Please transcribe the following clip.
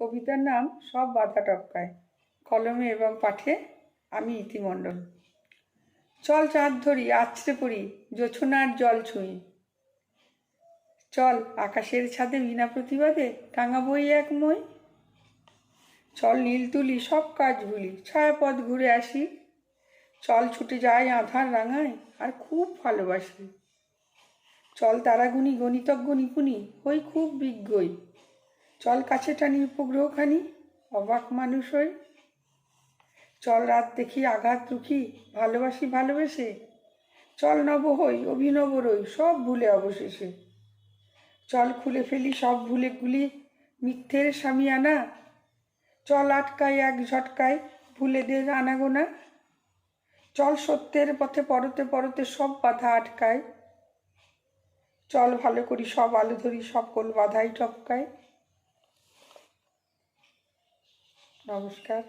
কবিতার নাম সব বাধা টপকায়। কলমে এবং পাঠে আমি ইতিমণ্ডল। চল চাঁদ ধরি, আছড়ে পড়ি, জোছনার জল ছুঁই। চল, আকাশের ছাদে বিনা প্রতিবাদে টাঙাবই এক মই। চল, নীল তুলি, সব কাজ ভুলি, ছায়াপথ ঘুরে আসি। চল, ছুটে যাই আধার রাঙায়, আর খুব ভালোবাসি। চল তারা গুনি গণিতজ্ঞ, নিপুণী, হই খুব বিজ্ঞই। চল কাছে টানি উপগ্রহখানি, অবাক মানুষ হই। চল রাত দেখি আঘাত রুখি, ভালোবাসি ভালোবেসে। চল নব হই, অভিনব রই, সব ভুলে অবশেষে। চল খুলে ফেলি, সব ভুলে গুলি, মিথ্যের স্বামী আনা। চল আটকাই এক ঝটকায়, ভুলে দে আনাগোনা। চল সত্যের পথে পরতে পরতে সব বাধা আটকায়। চল ভালো করি, সব আলো ধরি সকল বাধাই টপকায়। নমস্কার